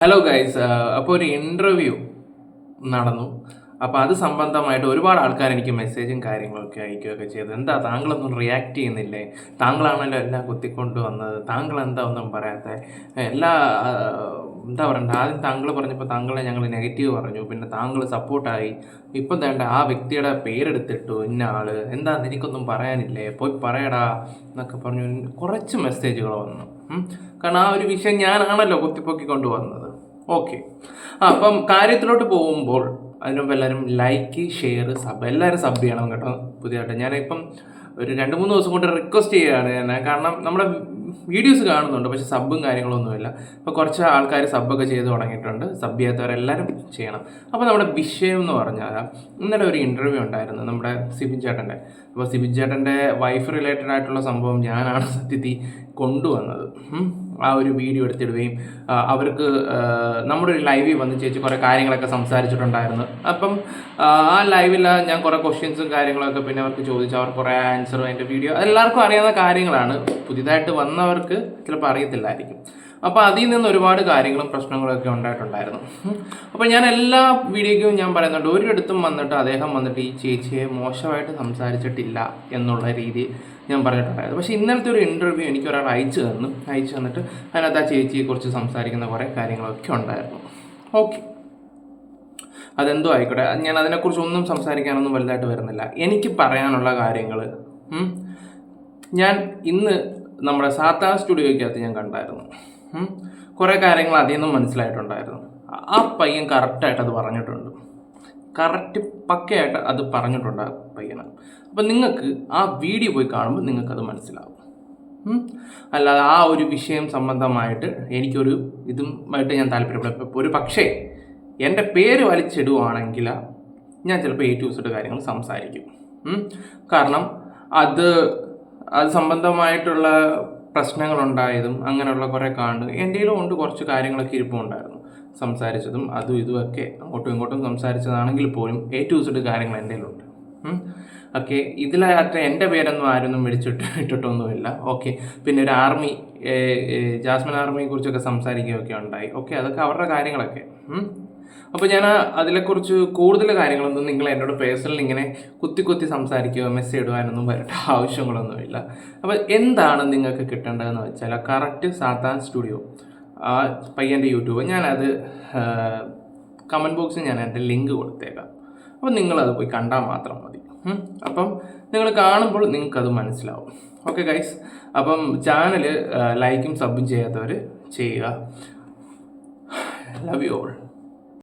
Hello guys അപ്പോൾ ഒരു interview നടന്നു. അപ്പോൾ അത് സംബന്ധമായിട്ട് ഒരുപാട് ആൾക്കാർ എനിക്ക് മെസ്സേജും കാര്യങ്ങളൊക്കെ അയക്കുകയൊക്കെ ചെയ്തു. എന്താ താങ്കളൊന്നും റിയാക്ട് ചെയ്യുന്നില്ലേ? താങ്കളാണല്ലോ എല്ലാം കുത്തിക്കൊണ്ട് വന്നത്. താങ്കൾ എന്താ ഒന്നും പറയാത്ത? എല്ലാ എന്താ പറയണ്ട? ആദ്യം താങ്കൾ പറഞ്ഞപ്പോൾ താങ്കളെ ഞങ്ങൾ നെഗറ്റീവ് പറഞ്ഞു. പിന്നെ താങ്കൾ സപ്പോർട്ടായി ഇപ്പം വേണ്ട ആ വ്യക്തിയുടെ പേരെടുത്തിട്ടു ഇന്ന ആൾ എന്താ എനിക്കൊന്നും പറയാനില്ലേ? പോയി പറയടാ എന്നൊക്കെ പറഞ്ഞു. കുറച്ച് മെസ്സേജുകൾ വന്നു. കാരണം ആ ഒരു വിഷയം ഞാനാണല്ലോ കുത്തിപ്പൊക്കി കൊണ്ടുവന്നത് ഓക്കെ ആ അപ്പം കാര്യത്തിലോട്ട് പോകുമ്പോൾ അതിന് മുമ്പ് എല്ലാവരും ലൈക്ക് ഷെയർ സബ് എല്ലാവരും സബ് ചെയ്യണം കേട്ടോ പുതിയതായിട്ട്. ഞാനിപ്പം ഒരു രണ്ട് മൂന്ന് ദിവസം കൊണ്ട് റിക്വസ്റ്റ് ചെയ്യുകയാണ് ഞാൻ കാരണം നമ്മുടെ വീഡിയോസ് കാണുന്നുണ്ട് പക്ഷെ സബും കാര്യങ്ങളൊന്നുമില്ല. അപ്പോൾ കുറച്ച് ആൾക്കാർ സബ്ബൊക്കെ ചെയ്ത് തുടങ്ങിയിട്ടുണ്ട്. സബ് ചെയ്യാത്തവരെല്ലാവരും ചെയ്യണം. അപ്പോൾ നമ്മുടെ വിഷയം എന്ന് പറഞ്ഞാൽ ഇന്നലെ ഒരു ഇന്റർവ്യൂ ഉണ്ടായിരുന്നു നമ്മുടെ സിബിൻ ചേട്ടന്റെ. അപ്പോൾ സിബിൻ ചേട്ടന്റെ വൈഫ് റിലേറ്റഡ് ആയിട്ടുള്ള സംഭവം ഞാനാണ് സത്യത്തിൽ കൊണ്ടുവന്നത്. ആ ഒരു വീഡിയോ എടുത്തിടുകയും അവർക്ക് നമ്മുടെ ഒരു ലൈവിൽ വന്ന് ചേച്ചി കുറേ കാര്യങ്ങളൊക്കെ സംസാരിച്ചിട്ടുണ്ടായിരുന്നു. അപ്പം ആ, ലൈവിൽ ഞാൻ കുറേ ക്വസ്റ്റ്യൻസും കാര്യങ്ങളൊക്കെ പിന്നെ അവർക്ക് ചോദിച്ചു. അവർ കുറേ ആൻസറും അതിന്റെ വീഡിയോ എല്ലാവർക്കും അറിയാവുന്ന കാര്യങ്ങളാണ്. പുതിയതായിട്ട് വന്നവർക്ക് ചിലപ്പോൾ അറിയത്തില്ലായിരിക്കും. അപ്പോൾ അതിൽ നിന്ന് ഒരുപാട് കാര്യങ്ങളും പ്രശ്നങ്ങളൊക്കെ ഉണ്ടായിട്ടുണ്ടായിരുന്നു. അപ്പോൾ ഞാൻ എല്ലാ വീഡിയോയ്ക്കും ഞാൻ പറയുന്നുണ്ട് ഒരിടത്തും വന്നിട്ട് അദ്ദേഹം വന്നിട്ട് ഈ ചേച്ചിയെ മോശമായിട്ട് സംസാരിച്ചിട്ടില്ല എന്നുള്ള രീതി ഞാൻ പറഞ്ഞിട്ടുണ്ടായിരുന്നു. പക്ഷേ ഇന്നലത്തെ ഒരു ഇന്റർവ്യൂ എനിക്ക് ഒരാൾ അയച്ചു തന്നു. അയച്ചു തന്നിട്ട് അതിനകത്ത് ആ ചേച്ചിയെക്കുറിച്ച് സംസാരിക്കുന്ന കുറേ കാര്യങ്ങളൊക്കെ ഉണ്ടായിരുന്നു. ഓക്കെ അതെന്തോ ആയിക്കോട്ടെ. ഞാൻ അതിനെക്കുറിച്ച് ഒന്നും സംസാരിക്കാനൊന്നും വലുതായിട്ട് വരുന്നില്ല. എനിക്ക് പറയാനുള്ള കാര്യങ്ങൾ ഞാൻ ഇന്ന് നമ്മുടെ സാത്താ സ്റ്റുഡിയോയ്ക്കകത്ത് ഞാൻ കണ്ടായിരുന്നു. കുറേ കാര്യങ്ങൾ അതിൽ നിന്നും മനസ്സിലായിട്ടുണ്ടായിരുന്നു. ആ പയ്യൻ കറക്റ്റായിട്ട് അത് പറഞ്ഞിട്ടുണ്ട്. കറക്റ്റ് പക്കയായിട്ട് അത് പറഞ്ഞിട്ടുണ്ട് പയ്യന്. അപ്പം നിങ്ങൾക്ക് ആ വീഡിയോ പോയി കാണുമ്പോൾ നിങ്ങൾക്കത് മനസ്സിലാവും. അല്ലാതെ ആ ഒരു വിഷയം സംബന്ധമായിട്ട് എനിക്കൊരു ഇതുമായിട്ട് ഞാൻ താല്പര്യപ്പെടും. ഒരു പക്ഷേ എന്റെ പേര് വലിച്ചിടുവാണെങ്കിൽ ഞാൻ ചിലപ്പോൾ എ ടു സെഡ് കാര്യങ്ങൾ സംസാരിക്കും. കാരണം അത് അത് സംബന്ധമായിട്ടുള്ള പ്രശ്നങ്ങളുണ്ടായതും അങ്ങനെയുള്ള കുറേ കാണു എന്റെയിലും ഉണ്ട് കുറച്ച് കാര്യങ്ങളൊക്കെ ഇരിപ്പുണ്ടായിരുന്നു. സംസാരിച്ചതും അതും ഇതുമൊക്കെ അങ്ങോട്ടും ഇങ്ങോട്ടും സംസാരിച്ചതാണെങ്കിൽ പോലും എ ടു സെഡ് കാര്യങ്ങൾ എന്റെ കയ്യിലുണ്ട്. ഓക്കെ ഇതിലാകട്ടെ എന്റെ പേരൊന്നും ആരൊന്നും മേടിച്ചിട്ട് ഇട്ടിട്ടൊന്നുമില്ല. ഓക്കെ പിന്നെ ഒരു ആർമി ജാസ്മിൻ ആർമിയെ കുറിച്ചൊക്കെ സംസാരിക്കുകയൊക്കെ ഉണ്ടായി. ഓക്കെ അതൊക്കെ അവരുടെ കാര്യങ്ങളൊക്കെ. അപ്പോൾ ഞാൻ അതിനെക്കുറിച്ച് കൂടുതൽ കാര്യങ്ങളൊന്നും നിങ്ങൾ എന്നോട് പേഴ്സണലി ഇങ്ങനെ കുത്തി കുത്തി സംസാരിക്കുകയോ മെസ്സേജ് ഇടുവാനൊന്നും വരേണ്ട ആവശ്യങ്ങളൊന്നുമില്ല. അപ്പോൾ എന്താണ് നിങ്ങൾക്ക് കിട്ടേണ്ടതെന്ന് വെച്ചാൽ കറക്റ്റ് സാത്താൻ സ്റ്റുഡിയോ ആ പയ്യന്റെ യൂട്യൂബ് ഞാനത് കമന്റ് ബോക്സിൽ ഞാൻ എന്റെ ലിങ്ക് കൊടുത്തേക്കാം. അപ്പോൾ നിങ്ങളത് പോയി കണ്ടാൽ മാത്രം മതി. അപ്പം നിങ്ങൾ കാണുമ്പോൾ നിങ്ങൾക്കത് മനസ്സിലാവും. ഓക്കെ ഗൈസ് അപ്പം ചാനൽ ലൈക്കും സബും ചെയ്യാത്തവർ ചെയ്യുക. Love you all